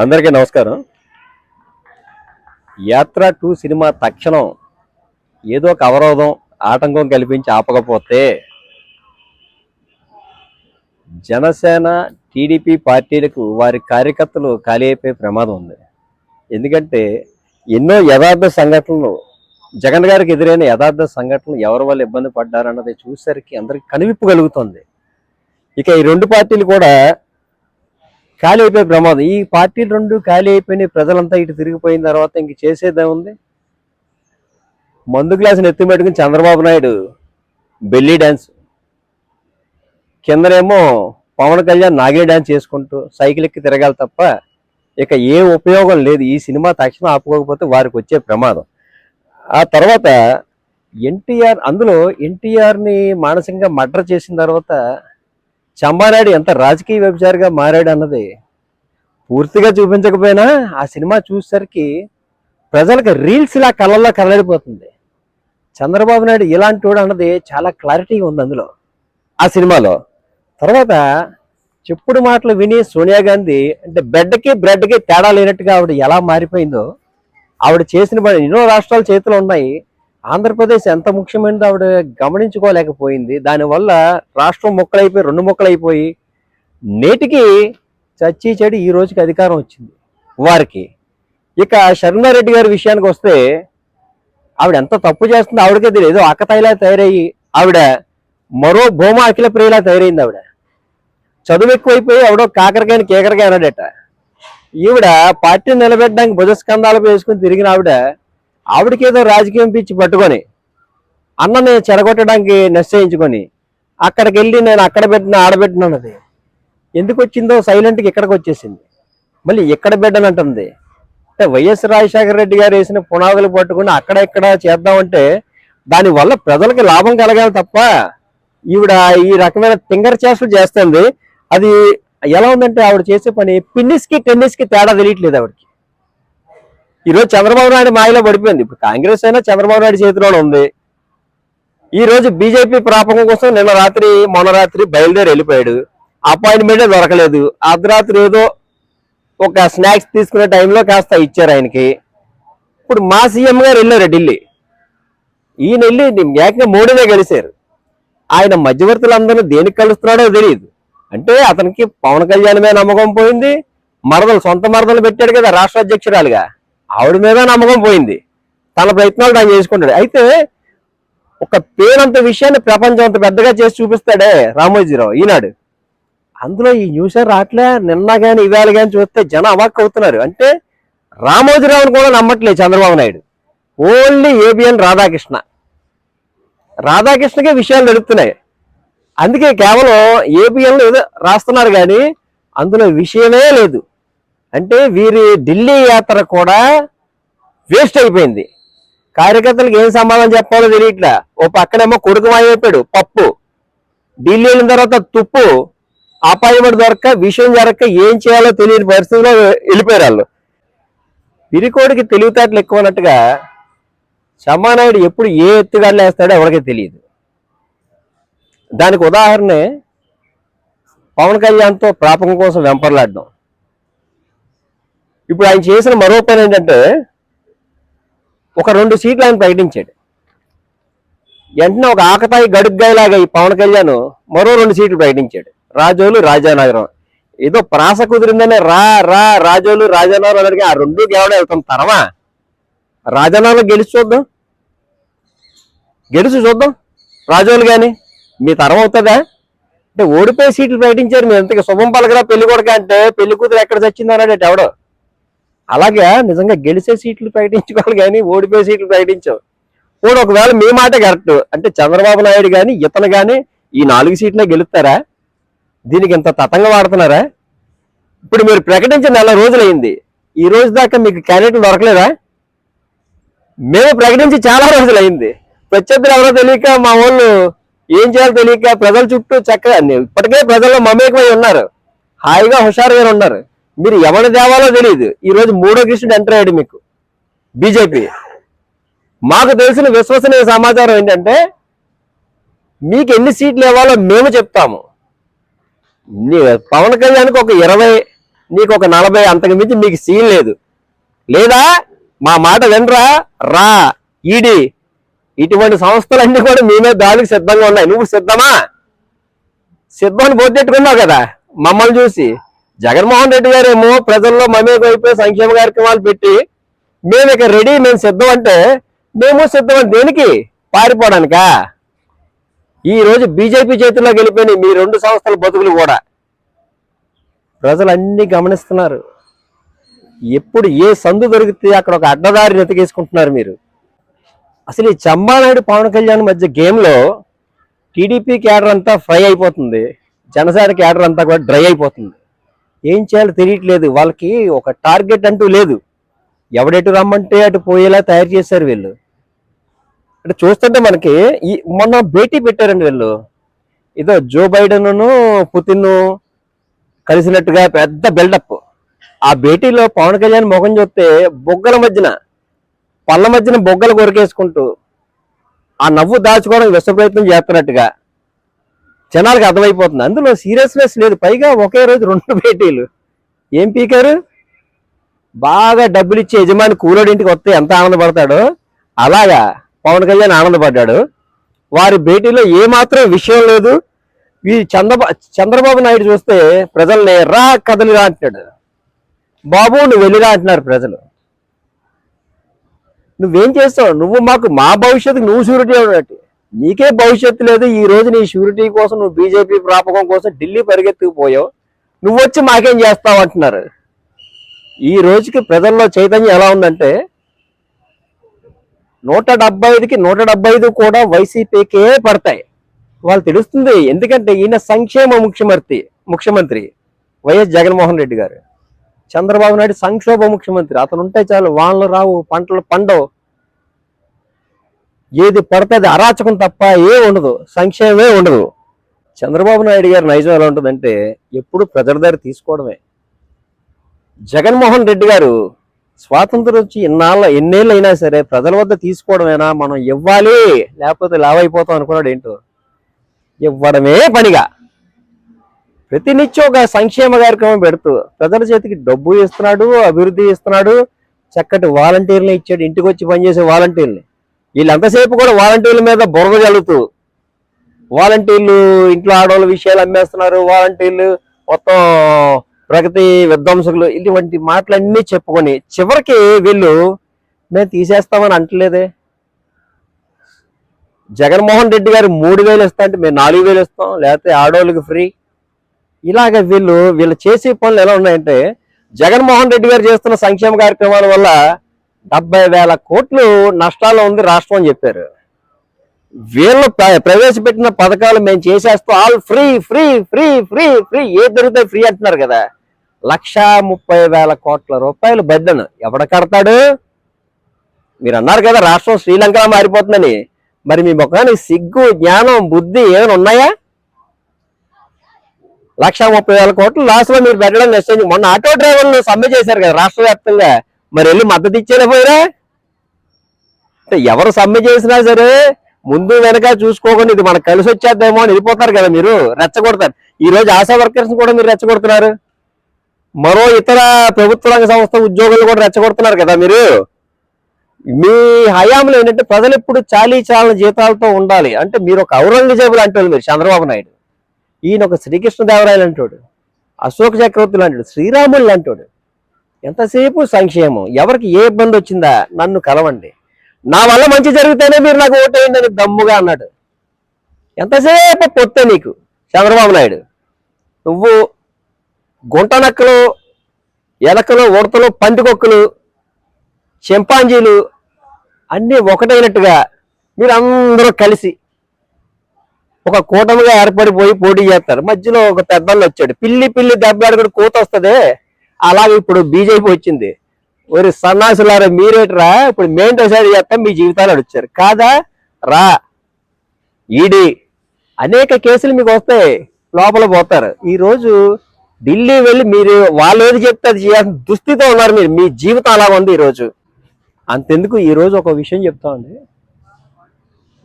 అందరికీ నమస్కారం. యాత్ర టూ సినిమా తక్షణం ఏదో ఒక అవరోధం ఆటంకం కల్పించి ఆపకపోతే జనసేన టీడీపీ పార్టీలకు వారి కార్యకర్తలు ఖాళీ అయిపోయే ప్రమాదం ఉంది. ఎందుకంటే ఎన్నో యథార్థ సంఘటనలు జగన్ గారికి ఎదురైన యథార్థ సంఘటనలు ఎవరి వాళ్ళు ఇబ్బంది పడ్డారన్నది చూసేసరికి అందరికి కనివిప్పు కలుగుతుంది. ఇక ఈ రెండు పార్టీలు కూడా ఖాళీ అయిపోయే ప్రమాదం. ఈ పార్టీలు రెండు ఖాళీ అయిపోయినాయి. ప్రజలంతా ఇటు తిరిగిపోయిన తర్వాత ఇంక చేసేదే ఉంది. మందు గ్లాసుని ఎత్తి పెట్టుకుని చంద్రబాబు నాయుడు బెల్లీ డ్యాన్స్ కిందనేమో పవన్ కళ్యాణ్ నాగే డ్యాన్స్ చేసుకుంటూ సైకిల్ ఎక్కి తిరగాలి తప్ప ఇక ఏ ఉపయోగం లేదు. ఈ సినిమా తక్షణం ఆపుకోకపోతే వారికి వచ్చే ప్రమాదం. ఆ తర్వాత ఎన్టీఆర్ అందులో ఎన్టీఆర్ని మానసికంగా మర్డర్ చేసిన తర్వాత చంబానాయుడు ఎంత రాజకీయ వ్యభిచారిగా మారాడు అన్నది పూర్తిగా చూపించకపోయినా ఆ సినిమా చూసేసరికి ప్రజలకు రీల్స్ ఇలా కళ్ళల్లో కలడిపోతుంది చంద్రబాబు నాయుడు ఇలాంటి వాడు అన్నది చాలా క్లారిటీగా ఉంది అందులో. ఆ సినిమాలో. తర్వాత చెప్పుడు మాటలు విని సోనియా గాంధీ అంటే బెడ్కి బ్రెడ్కి తేడా లేనట్టుగా ఆవిడ ఎలా మారిపోయిందో ఆవిడ చేసిన పని ఎన్నో రాష్ట్రాలు చేతిలో ఉన్నాయి. ఆంధ్రప్రదేశ్ ఎంత ముఖ్యమైనదో ఆవిడ గమనించుకోలేకపోయింది. దానివల్ల రాష్ట్రం మొక్కలైపోయి రెండు మొక్కలైపోయి నేటికి చచ్చి చెడి ఈ రోజుకి అధికారం వచ్చింది వారికి. ఇక శర్మారెడ్డి గారి విషయానికి వస్తే ఆవిడ ఎంత తప్పు చేస్తుందో ఆవిడకే తెలియదు. అక్కతాయిలా తయారయ్యి ఆవిడ మరో భూమ అఖిల ప్రియులా తయారైంది ఆవిడ. చదువు ఎక్కువైపోయి ఆవిడ కాకరకాయని కేకరకాయ అన్నాడట ఈవిడ పార్టీ నిలబెట్టడానికి భుజస్కంధాలు వేసుకుని తిరిగిన ఆవిడ ఆవిడకేదో రాజకీయం పిచ్చి పట్టుకొని అన్నని చెడగొట్టడానికి నిశ్చయించుకొని అక్కడికి వెళ్ళి నేను అక్కడ పెట్టిన ఆడబెట్టినది ఎందుకు వచ్చిందో సైలెంట్గా ఇక్కడికి వచ్చేసింది. మళ్ళీ ఇక్కడ బిడ్డనంటుంది అంటే వైఎస్ రాజశేఖర రెడ్డి గారు వేసిన పునాదులు పట్టుకుని అక్కడ ఇక్కడ చేద్దామంటే దానివల్ల ప్రజలకి లాభం కలగాలి తప్ప ఈవిడ ఈ రకమైన తింగర్ చేష్టలు చేస్తుంది. అది ఎలా ఉందంటే ఆవిడ చేసే పని పిన్నిస్కి టెన్నిస్కి తేడా తెలియట్లేదు ఆవిడకి. ఈరోజు చంద్రబాబు నాయుడు మాయలో పడిపోయింది. ఇప్పుడు కాంగ్రెస్ అయినా చంద్రబాబు నాయుడు చేతిలోనే ఉంది. ఈ రోజు బీజేపీ ప్రాపకం కోసం నిన్న రాత్రి మొన్న రాత్రి బయలుదేరి వెళ్ళిపోయాడు. అపాయింట్మెంటే దొరకలేదు. అర్ధరాత్రి ఏదో ఒక స్నాక్స్ తీసుకునే టైంలో కాస్త ఇచ్చారు ఆయనకి. ఇప్పుడు మా సీఎం గారు వెళ్ళారు ఢిల్లీ. ఈయన వెళ్ళి ఏకంగా మోడీనే కలిశారు ఆయన మధ్యవర్తులందరూ దేనికి కలుస్తున్నాడో తెలియదు. అంటే అతనికి పవన్ కళ్యాణ్ మీద నమ్మకం పోయింది. మరదలు సొంత మరదలు పెట్టాడు కదా రాష్ట్ర అధ్యక్షురాలుగా. ఆవిడ మీద నమ్మకం పోయింది. తన ప్రయత్నాలు తాను చేసుకుంటాడు. అయితే ఒక పేరంత విషయాన్ని ప్రపంచం అంత పెద్దగా చేసి చూపిస్తాడే రామోజీరావు ఈనాడు. అందులో ఈ న్యూస్ రావట్లే నిన్న కానీ ఇవాళ కానీ చూస్తే జనం అవాక్ అవుతున్నారు. అంటే రామోజీరావుని కూడా నమ్మట్లేదు Chandrababu Naidu. Only ABN Radhakrishna. రాధాకృష్ణకే విషయాలు నడుపుతున్నాయి. అందుకే కేవలం ఏబిఎన్ ఏదో రాస్తున్నారు కానీ అందులో విషయమే లేదు. అంటే వీరి ఢిల్లీ యాత్ర కూడా వేస్ట్ అయిపోయింది. కార్యకర్తలకు ఏం సమాధానం చెప్పాలో తెలియట్లా. ఓ పక్కనేమో కొడుకు మాయమైపోయాడు పప్పు ఢిల్లీ వెళ్ళిన తర్వాత తుప్పు అపాయపడి దొరక్క విషయం జరగక ఏం చేయాలో తెలియని పరిస్థితిలో వెళ్ళిపోయారు వాళ్ళు. పిరికోడికి తెలివితేటలు ఎక్కువ అన్నట్టుగా చమ్మానాయుడు ఎప్పుడు ఏ ఎత్తుగాళ్ళు వేస్తాడో ఎవరికీ తెలియదు. దానికి ఉదాహరణే పవన్ కళ్యాణ్తో ప్రాపకం కోసం వెంపర్లాడడం. ఇప్పుడు ఆయన చేసిన మరో పని ఏంటంటే ఒక రెండు సీట్లు ఆయన ప్రకటించాడు. వెంటనే ఒక ఆకతాయి గడుగ్గాయలాగా ఈ పవన్ కళ్యాణ్ మరో రెండు సీట్లు ప్రకటించాడు. రాజోలు రాజానగరం. ఏదో ప్రాస కుదిరిందనే రా రా రాజోలు రాజానగరం అందరికీ ఆ రెండు గెలవడం వెళ్తాం తరమా? రాజానగరం గెలిచి చూద్దాం. గెలిచి చూద్దాం. రాజోలు కానీ మీ తరం అవుతుందా? అంటే ఓడిపోయి సీట్లు ప్రకటించారు. మీరు ఎంతగా శుభం పలకరా పెళ్ళి కొడక అంటే పెళ్ళి కూతురు ఎక్కడ చచ్చింది ఎవడో? అలాగే నిజంగా గెలిచే సీట్లు ప్రకటించుకోవాలి కానీ ఓడిపోయే సీట్లు ప్రకటించావు. కూడా ఒకవేళ మీ మాట కరెక్ట్ అంటే చంద్రబాబు నాయుడు కానీ ఇతను కానీ ఈ నాలుగు సీట్లే గెలుస్తారా? దీనికి ఇంత తతంగా వాడుతున్నారా? ఇప్పుడు మీరు ప్రకటించిన నెల రోజులైంది. ఈ రోజు దాకా మీకు క్యాండిడేట్లు దొరకలేదా? మేము ప్రకటించి చాలా రోజులైంది. ప్రత్యర్థులు ఎవరో తెలియక మా వాళ్ళు ఏం చేయాలో తెలియక ప్రజల చుట్టూ చక్కగా ఇప్పటికే ప్రజల్లో మమేకమై ఉన్నారు. హాయిగా హుషారుగా ఉన్నారు. మీరు ఎవరి తేవాలో తెలియదు. ఈరోజు మూడో కృష్ణుడు ఎంటర్ అయ్యాడు మీకు. బీజేపీ మాకు తెలిసిన విశ్వసనీయ సమాచారం ఏంటంటే మీకు ఎన్ని సీట్లు ఇవ్వాలో మేము చెప్తాము. నీ- పవన్ కళ్యాణ్కి ఒక ఇరవై నీకు ఒక నలభై అంతకు మించి మీకు సీన్ లేదు. లేదా మా మాట వినరా? రా ఈడి. ఇటువంటి సంస్థలన్నీ కూడా మేమే మీద దాడికి సిద్ధంగా ఉన్నాయి. నువ్వు సిద్ధమా? సిద్ధమని పోతెట్టుకున్నావు కదా మమ్మల్ని చూసి. జగన్మోహన్ రెడ్డి గారు ఏమో ప్రజల్లో అయిపోయి సంక్షేమ కార్యక్రమాలు పెట్టి మేము ఇక రెడీ మేము సిద్ధం అంటే మేము సిద్ధం దేనికి? పారిపోవడానికా? ఈరోజు బీజేపీ చేతుల్లో గెలిపోయినాయి మీ రెండు సంస్థల బతుకులు కూడా. ప్రజలు అన్నీ గమనిస్తున్నారు. ఎప్పుడు ఏ సందు దొరికితే అక్కడ ఒక అడ్డదారి వెతికేసుకుంటున్నారు మీరు. అసలు ఈ చంబానాయుడు పవన్ కళ్యాణ్ మధ్య గేమ్లో టీడీపీ క్యాడర్ అంతా ఫ్రై అయిపోతుంది. జనసేన క్యాడర్ అంతా కూడా డ్రై అయిపోతుంది. ఏం చేయాలో తెలియట్లేదు. వాళ్ళకి ఒక టార్గెట్ అంటూ లేదు. ఎవడెటు రమ్మంటే అటు పోయేలా తయారు చేశారు వీళ్ళు. అంటే చూస్తుంటే మనకి ఈ మొన్న భేటీ పెట్టారండి వీళ్ళు. ఇదో జో బైడెన్ను పుతిన్ కలిసినట్టుగా పెద్ద బిల్డప్. ఆ భేటీలో పవన్ కళ్యాణ్ ముఖం చూస్తే బొగ్గల మధ్యన పళ్ళ మధ్యన బొగ్గలు కొరికేసుకుంటూ ఆ నవ్వు దాచుకోవడానికి విశ్వ ప్రయత్నం చేస్తున్నట్టుగా జనాలకు అర్థమైపోతుంది. అందులో సీరియస్నెస్ లేదు. పైగా ఒకే రోజు రెండు భేటీలు ఏం పీకారు? బాగా డబ్బులు ఇచ్చి యజమాని కూలోడి ఇంటికి వస్తే ఎంత ఆనందపడతాడో? అలాగా. పవన్ కళ్యాణ్ ఆనందపడ్డాడు. వారి భేటీలో ఏమాత్రం విషయం లేదు. ఈ చంద్రబా చంద్రబాబు నాయుడు చూస్తే ప్రజల్ని రా కదలిరా అంటున్నాడు. బాబు నువ్వు వెళ్ళిరా అంటున్నారు ప్రజలు. నువ్వేం చేస్తావు? నువ్వు మాకు మా భవిష్యత్తు నువ్వు సూరిటీ ఉన్నట్టు నీకే భవిష్యత్తు లేదు ఈ రోజు నీ షూరిటీ కోసం నువ్వు బీజేపీ ప్రాపకం కోసం ఢిల్లీ పరిగెత్తుకుపోయావు. నువ్వు వచ్చి మాకేం చేస్తావు అంటున్నారు. ఈ రోజుకి ప్రజల్లో చైతన్యం ఎలా ఉందంటే నూట డెబ్బై ఐదుకి నూట డెబ్బై ఐదు కూడా వైసీపీకే పడతాయి. వాళ్ళు తెలుస్తుంది ఎందుకంటే ఈయన సంక్షేమ ముఖ్యమంత్రి ముఖ్యమంత్రి వైఎస్ జగన్మోహన్ రెడ్డి గారు. చంద్రబాబు నాయుడు సంక్షోభ ముఖ్యమంత్రి అతను ఉంటే చాలు వానలు రావు పంటలు పండవు. ఏది పడితే అది అరాచకం తప్ప ఏ ఉండదు సంక్షేమమే ఉండదు. చంద్రబాబు నాయుడు గారి నైజం ఎలా ఉంటుందంటే ఎప్పుడు ప్రజల దగ్గర తీసుకోవడమే. జగన్మోహన్ రెడ్డి గారు స్వాతంత్రం వచ్చి ఎన్నాళ్ళ ఎన్నేళ్ళు అయినా సరే ప్రజల వద్ద తీసుకోవడమేనా మనం ఇవ్వాలి లేకపోతే లావైపోతాం అనుకున్నాడు ఏంటో? ఇవ్వడమే పనిగా. ప్రతినిత్యం ఒక సంక్షేమ కార్యక్రమం పెడుతూ ప్రజల చేతికి డబ్బు ఇస్తున్నాడు అభివృద్ధి ఇస్తున్నాడు చక్కటి వాలంటీర్లు ఇచ్చాడు ఇంటికి వచ్చి పనిచేసే వాలంటీర్ని. వీళ్ళంతసేపు కూడా వాలంటీర్ల మీద బురద జల్లుతూ వాలంటీర్లు ఇంట్లో ఆడవాళ్ళ విషయాలు అమ్మేస్తున్నారు వాలంటీర్లు మొత్తం ప్రగతి విధ్వంసకులు ఇటువంటి మాటలన్నీ చెప్పుకొని చివరికి వీళ్ళు మేము తీసేస్తామని అంటలేదే. జగన్మోహన్ రెడ్డి గారు మూడు వేలు ఇస్తా అంటే మేము నాలుగు వేలు ఇస్తాం లేకపోతే ఆడవాళ్ళకి ఫ్రీ. ఇలాగ వీళ్ళు వీళ్ళు చేసే పనులు ఎలా ఉన్నాయంటే జగన్మోహన్ రెడ్డి గారు చేస్తున్న సంక్షేమ కార్యక్రమాల వల్ల డెబ్బై వేల కోట్లు నష్టాల్లో ఉంది రాష్ట్రం అని చెప్పారు. వీళ్ళు ప్ర- ప్రవేశపెట్టిన పథకాలు మేము చేసేస్తాం. All free free free free free. ఏ దొరికితే ఫ్రీ అంటున్నారు కదా. లక్ష ముప్పై వేల కోట్ల రూపాయలు బడ్డను. ఎవడ కడతాడు? మీరు అన్నారు కదా రాష్ట్రం శ్రీలంక మారిపోతుందని. మరి మీ ముఖానికి సిగ్గు జ్ఞానం బుద్ధి ఏమైనా ఉన్నాయా? లక్ష ముప్పై వేల కోట్లు లాస్ట్లో మీరు పెట్టడం నిశ్చయించి మొన్న ఆటో డ్రైవర్లు సమ్మె చేశారు కదా రాష్ట్ర వ్యాప్తంగా మరి వెళ్ళి మద్దతు ఇచ్చేలా పోయినా అంటే ఎవరు సమ్మె చేసినా సరే ముందు వెనక చూసుకోకుండా ఇది మనకు కలిసి వచ్చేద్దేమో అని వెళ్ళిపోతారు కదా మీరు రెచ్చగొడతారు. ఈ రోజు ఆశా వర్కర్స్ కూడా మీరు రెచ్చగొడుతున్నారు. మరో ఇతర ప్రభుత్వ రంగ సంస్థ ఉద్యోగులు కూడా రెచ్చగొడుతున్నారు కదా మీరు. మీ హయాంలో ఏంటంటే ప్రజలు ఎప్పుడు చాలీ చాలని జీతాలతో ఉండాలి. అంటే మీరు ఒక ఔరంగజేబు లాంటి మీరు చంద్రబాబు నాయుడు. ఈయన ఒక శ్రీకృష్ణదేవరాయలు అంటాడు అశోక్ చక్రవర్తి లాంటి శ్రీరాములు లాంటాడు ఎంతసేపు సంక్షేమం? ఎవరికి ఏ ఇబ్బంది వచ్చిందా? నన్ను కలవండి. నా వల్ల మంచి జరిగితేనే మీరు నాకు ఓటేయండి అని దమ్ముగా అన్నాడు. ఎంతసేపు పొత్తే నీకు చంద్రబాబు నాయుడు? నువ్వు గుంట నక్కలు ఎలకలు ఉడతలు పందికొక్కులు చింపాంజీలు అన్నీ ఒకటైనట్టుగా మీరు అందరూ కలిసి ఒక కూటమిగా ఏర్పడిపోయి పోటీ చేస్తారు. మధ్యలో ఒక పెద్దలు వచ్చాడు. పిల్లి పిల్లి దెబ్బలాడుకుని కూత వస్తుంది. అలాగే ఇప్పుడు బీజేపీ వచ్చింది. ఒరి సన్నాసులారా మీరేట్రా? ఇప్పుడు మేము డిసైడ్ చేస్తాం మీ జీవితాలు అడిచారు కాదా? రా. ఈడీ. అనేక కేసులు మీకు వస్తాయి. లోపల పోతారు. ఈరోజు ఢిల్లీ వెళ్ళి మీరు వాళ్ళు ఏది చెప్తే అది చేయాల్సిన దుస్థితితో ఉన్నారు మీరు. మీ జీవితం అలా ఉంది ఈరోజు. అంతెందుకు ఈ రోజు ఒక విషయం చెప్తా ఉంది.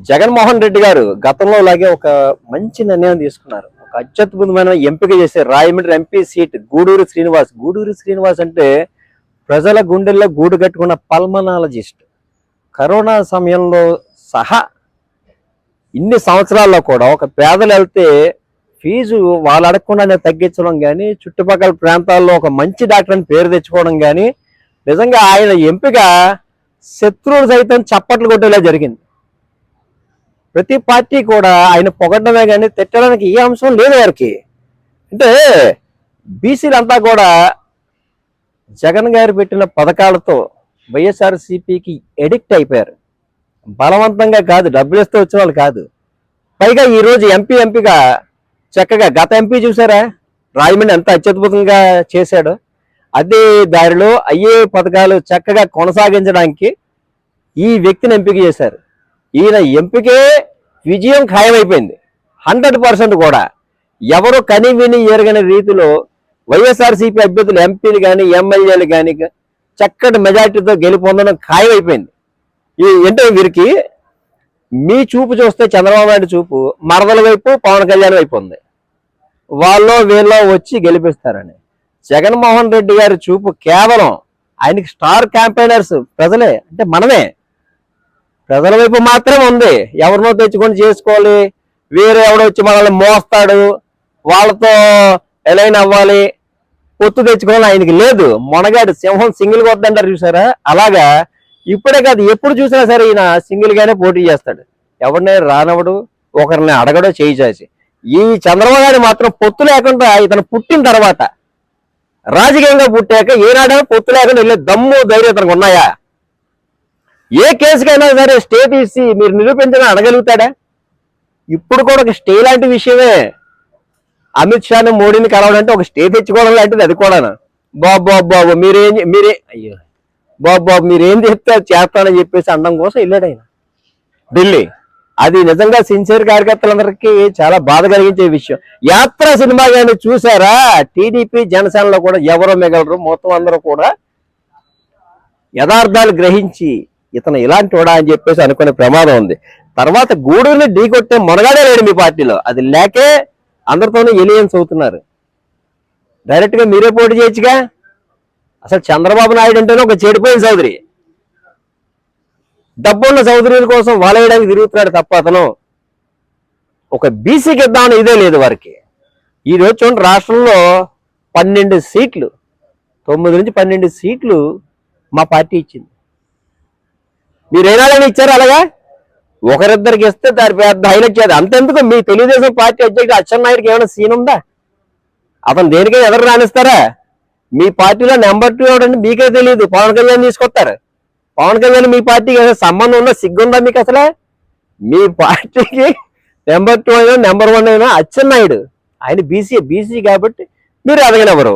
జగన్మోహన్ రెడ్డి గారు గతంలో లాగే ఒక మంచి నిర్ణయం తీసుకున్నారు. ఒక అత్యద్భుతమైన ఎంపిక చేసే రాయమండ్రి ఎంపీ సీట్ గూడూరు శ్రీనివాస్. గూడూరు శ్రీనివాస్ అంటే ప్రజల గుండెల్లో గూడు కట్టుకున్న పల్మనాలజిస్ట్. కరోనా సమయంలో సహా ఇన్ని సంవత్సరాల్లో కూడా ఒక పేదలు వెళ్తే ఫీజు వాళ్ళు అడగకుండానే తగ్గించడం కానీ చుట్టుపక్కల ప్రాంతాల్లో ఒక మంచి డాక్టర్ అని పేరు తెచ్చుకోవడం కానీ నిజంగా ఆయన ఎంపిక శత్రువులు సైతం చప్పట్లు కొట్టేలా జరిగింది. ప్రతి పార్టీ కూడా ఆయన పొగడమే కానీ తిట్టడానికి ఏ అంశం లేదు వారికి. అంటే బీసీలంతా కూడా జగన్ గారు పెట్టిన పథకాలతో వైఎస్ఆర్సీపీకి ఎడిక్ట్ అయిపోయారు. బలవంతంగా కాదు డబ్బులు ఇస్తే వచ్చిన వాళ్ళు కాదు. పైగా ఈరోజు ఎంపీ ఎంపీగా చక్కగా గత ఎంపీ చూసారా? రాజమండ్రి ఎంత అత్యద్భుతంగా చేశాడు. అదే దారిలో అయ్యే పథకాలు చక్కగా కొనసాగించడానికి ఈ వ్యక్తిని ఎంపిక చేశారు. ఈయన ఎంపికే విజయం ఖాయమైపోయింది. హండ్రెడ్ పర్సెంట్ కూడా. ఎవరు కని విని ఎరగని రీతిలో వైఎస్ఆర్సీపీ అభ్యర్థులు ఎంపీలు కానీ ఎమ్మెల్యేలు కానీ చక్కటి మెజార్టీతో గెలుపొందడం ఖాయమైపోయింది. ఈ అంటే వీరికి మీ చూపు చూస్తే చంద్రబాబు నాయుడు చూపు మరదల వైపు పవన్ కళ్యాణ్ వైపు ఉంది. వాళ్ళు వీళ్ళో వచ్చి గెలిపిస్తారని. జగన్మోహన్ రెడ్డి గారి చూపు కేవలం ఆయనకి స్టార్ క్యాంపెయినర్స్ ప్రజలే అంటే మనమే. ప్రజల వైపు మాత్రమే ఉంది. ఎవరినో తెచ్చుకొని చేసుకోవాలి. వేరే ఎవడో వచ్చి మనల్ని మోస్తాడు. వాళ్ళతో ఎలైన్ అవ్వాలి. పొత్తు తెచ్చుకోవాలి ఆయనకి లేదు. మొనగాడు సింహం సింగిల్ కొద్దంటారు చూసారా? అలాగా ఇప్పుడే కాదు ఎప్పుడు చూసినా సరే ఈయన సింగిల్ గానే పోటీ చేస్తాడు. ఎవరిని రానవడు ఒకరిని అడగడో చేయి చేసి ఈ చంద్రబాబు గారు మాత్రం పొత్తు లేకుండా ఇతను పుట్టిన తర్వాత రాజకీయంగా పుట్టాక ఏనాడో పొత్తు లేకుండా వెళ్ళే దమ్ము ధైర్యం ఇతనికి ఉన్నాయా? ఏ కేసుకైనా సరే స్టే తీసి మీరు నిరూపించని అడగలుగుతాడా? ఇప్పుడు కూడా ఒక స్టే లాంటి విషయమే. అమిత్ షాని మోడీని కలవడంటే ఒక స్టే తెచ్చుకోవడం లాంటిది అది కూడా బాబు బాబు బాబు మీరేం మీరే అయ్యో. బాబు బాబు మీరేం చెప్తే చేస్తానని చెప్పేసి అనడం కోసం వెళ్ళాడు ఆయన. ఢిల్లీ. అది నిజంగా సిన్సియర్ కార్యకర్తలందరికీ చాలా బాధ కలిగించే విషయం. యాత్ర సినిమా కానీ చూసారా? టీడీపీ జనసేనలో కూడా ఎవరో మిగలరు. మొత్తం అందరూ కూడా యథార్థాలు గ్రహించి ఇతను ఇలాంటి వాడా అని చెప్పేసి అనుకునే ప్రమాదం ఉంది. తర్వాత గూడూరుని ఢీకొట్టే మనగాడే లేడు మీ పార్టీలో. అది లేకే అందరితోనే ఎలియన్స్ అవుతున్నారు. డైరెక్ట్గా మీరే పోటీ చేయొచ్చుగా? అసలు చంద్రబాబు నాయుడు అంటేనే ఒక చెడిపోయిన చౌదరి డబ్బున్న చౌదరీల కోసం వలయడానికి తిరుగుతున్నాడు తప్ప అతను ఒక బీసీకి ఇద్దామని ఇదే లేదు వారికి. ఈ రోజు చూడండి రాష్ట్రంలో పన్నెండు సీట్లు తొమ్మిది నుంచి పన్నెండు సీట్లు మా పార్టీ ఇచ్చింది. మీరు ఏనాడని ఇచ్చారు అలాగా? ఒకరిద్దరికి ఇస్తే దాని పెద్ద హైలైట్ చేయదు అంతెందుకు? మీ తెలుగుదేశం పార్టీ అధ్యక్షుడు అచ్చెన్నాయుడికి ఏమైనా సీన్ ఉందా? అతను దేనికైనా ఎదురు రాణిస్తారా? మీ పార్టీలో నెంబర్ టూ ఎవడంటే మీకే తెలియదు పవన్ కళ్యాణ్ తీసుకొస్తారు. పవన్ కళ్యాణ్ మీ పార్టీకి ఏదైనా సంబంధం ఉందా? సిగ్గుందా మీకు అసలే? మీ పార్టీకి నెంబర్ టూ అయినా నెంబర్ వన్ అయినా అచ్చెన్నాయుడు ఆయన బీసీ బీసీ కాబట్టి మీరు అడగనెవరు